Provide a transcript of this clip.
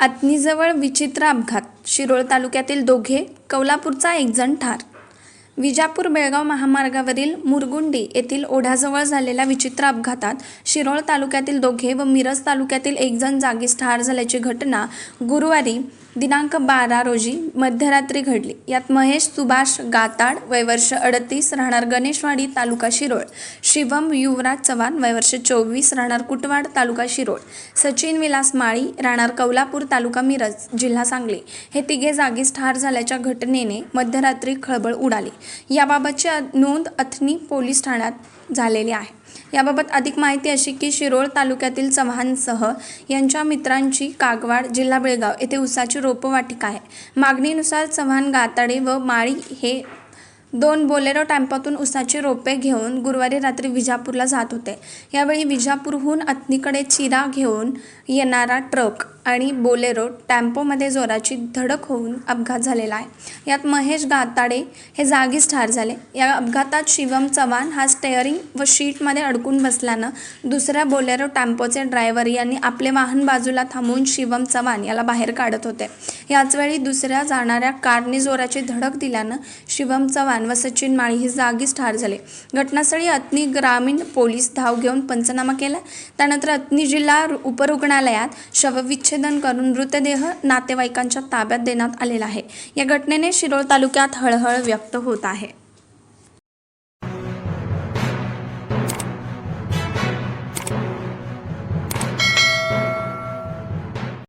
आतनीजवळ विचित्र अपघात. शिरोळ तालुक्यातील दोघे कौलापूरचा एक जण ठार. विजापूर बेळगाव महामार्गावरील मुरगुंडी येथील ओढ्याजवळ झालेल्या विचित्र अपघातात शिरोळ तालुक्यातील दोघे व मिरज तालुक्यातील एक जण जागीच ठार झाल्याची घटना गुरुवारी दिनांक बारा रोजी मध्यरात्री घडली. यात महेश सुभाष गाताड वयवर्ष अडतीस राहणार गणेशवाडी तालुका शिरोळ. शिवम युवराज चव्हाण वयवर्ष चोवीस राहणार कुटवाड तालुका शिरोळ. सचिन विलास माळी राहणार कौलापूर तालुका मिरज जिल्हा सांगली. हे तिघे जागीच ठार झाल्याच्या घटनेने मध्यरात्री खळबळ उडाली. याबाबतची नोंद अथनी पोलीस ठाण्यात झालेली आहे. याबाबत अधिक माहिती अशी की शिरोळ तालुक्यातील चव्हाणसह यांच्या मित्रांची कागवाड जिल्हा बेळगाव येथे उसाची रोपवाटिका आहे. मागणीनुसार चव्हाण गाताडे व माळी हे दोन बोलेरो टॅम्पातून उसाची रोपे घेऊन गुरुवारी रात्री विजापूरला जात होते. यावेळी विजापूरहून अत्नीकडे चिरा घेऊन येणारा ट्रक आणि बोलेरो टॅम्पोमध्ये जोराची धडक होऊन अपघात झालेला आहे. यात महेश गाताडे हे जागीच ठार झाले. या अपघातात शिवम चव्हाण हा स्टेअरिंग व शीटमध्ये अडकून बसल्यानं दुसऱ्या बोलेरो टॅम्पोचे ड्रायव्हर यांनी आपले वाहन बाजूला थांबवून शिवम चव्हाण याला बाहेर काढत होते. याचवेळी दुसऱ्या जाणाऱ्या कारने जोराची धडक दिल्यानं शिवम चव्हाण व सचिन माळी हे जागीच ठार झाले. घटनास्थळी अत्नी ग्रामीण पोलीस धाव घेऊन पंचनामा केला. त्यानंतर अत्नी जिल्हा रु- उपरुग्णालयात विच्छेदन करून मृतदेह नातेवाईकांच्या ताब्यात देण्यात आलेला आहे. या घटनेने शिरोळ तालुक्यात हळहळ व्यक्त होत आहे.